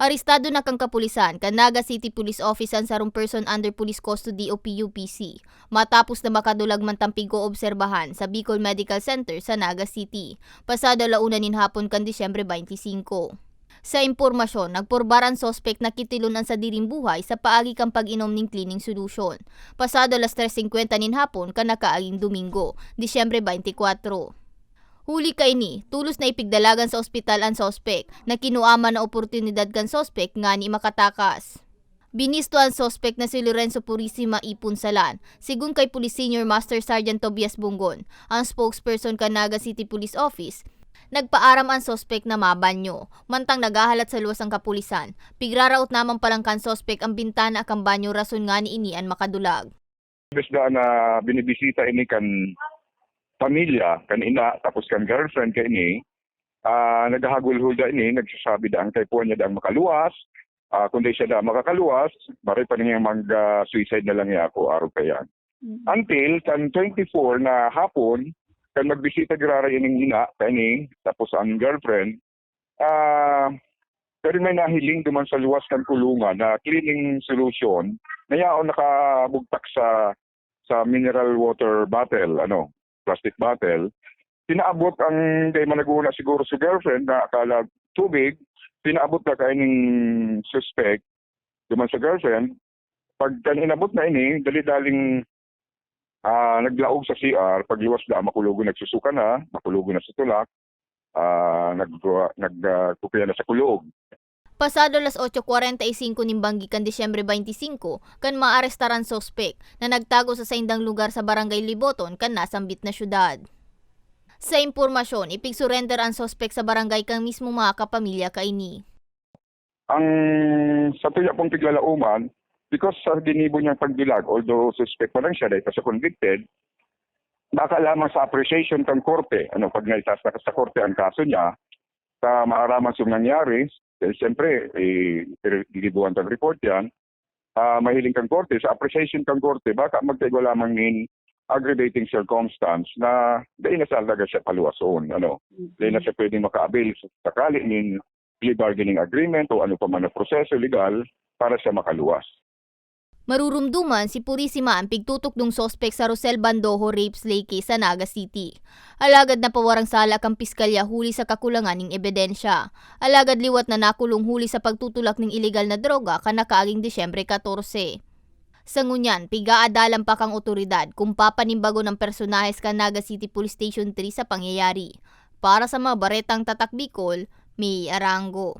Arestado na kang kapulisan, Canaga City Police Office ang sarong person under police custody o PUPC matapos na makadulag man tampigo obserbahan sa Bicol Medical Center sa Naga City pasado launa nin hapon kan Disyembre 25. Sa impormasyon, nagpurbaran sospek na kitilunan sa diring buhay sa paagi kang pag-inom ning cleaning solution. Pasado las 3.50 nin hapon kan nakaaging Domingo, Disyembre 24. Huli kay ni, tulos na ipigdalagan sa ospital ang sospek na kinuama na oportunidad kan sospek nga ni makatakas. Binisto ang sospek na si Lorenzo Purisima Ipunsalan, sigun kay Police Senior Master Sergeant Tobias Bungon, ang spokesperson kan Naga City Police Office, nagpaaram ang sospek na mabanyo, mantang nagahalat sa luwas ang kapulisan. Pigraraot naman palang kan sospek ang bintana kang banyo rason nga ni inian makadulag. Bes da na binibisita ini kan pamilya, kan ina, tapos kan girlfriend ka ini, ah naghahagulhul da ini, nagsasabi da ang kay po niya da ang makaluwas, ah kundi siya da makakaluwas, bari pa niya mag-suicide na lang niya ako, araw pa yan. Until kan 24 na hapon, kan magbisita girara ining ina, kani, tapos ang girlfriend, ah pero may nahiling duman sa luwas kan kulungan na cleaning solution na yaon nakabugtak sa sa mineral water bottle, ano, plastic bottle. Pinaabot ang kay managuna siguro sa girlfriend na akala tubig, pinaabot na kay ning suspect duman sa girlfriend. Pag kan inabot na ini, dali-daling ah naglaog sa CR, pagliwas na makulugo nagsusuka na, makulugo na sa tulak, ah nag nag kupiya na sa kulog. Pasado las 8.45 nimbanggi kan Disyembre 25, kan maarestaran sospek na nagtago sa saindang lugar sa Barangay Liboton kan nasambit na syudad. Sa impormasyon, ipig-surrender ang sospek sa barangay kang mismo mga kapamilya kaini. ang sa tuya pong tiglalauman, because sa ginibo niyang pagdilag, although suspect pa lang siya dahil siya convicted, baka lamang sa appreciation ng korte, ano, pag naitas na sa korte ang kaso niya, sa maaraman sa nangyari, eh, siyempre, eh, gilibuhan ng report yan, ah mahiling kang korte, sa appreciation kang korte, baka magtaigo lamang nin aggravating circumstance na dahil na sa alaga siya paluwason, ano, dahil na siya pwedeng maka-avail sa sakali nin plea bargaining agreement o ano pa man na proseso legal para siya makaluwas. Marurumduman si Purisima ang pigtutok ng sospek sa Rosel Bandojo rape slay case sa Naga City. Alagad na pawarang sala kang piskalya huli sa kakulangan ng ebidensya. Alagad liwat na nakulong huli sa pagtutulak ng ilegal na droga kanakaaging Disyembre 14. Sa ngunyan, pigaadalan pa kang otoridad kung papanimbago ng personahes ka Naga City Police Station 3 sa pangyayari. Para sa mga baretang tatak Bicol, may Arango.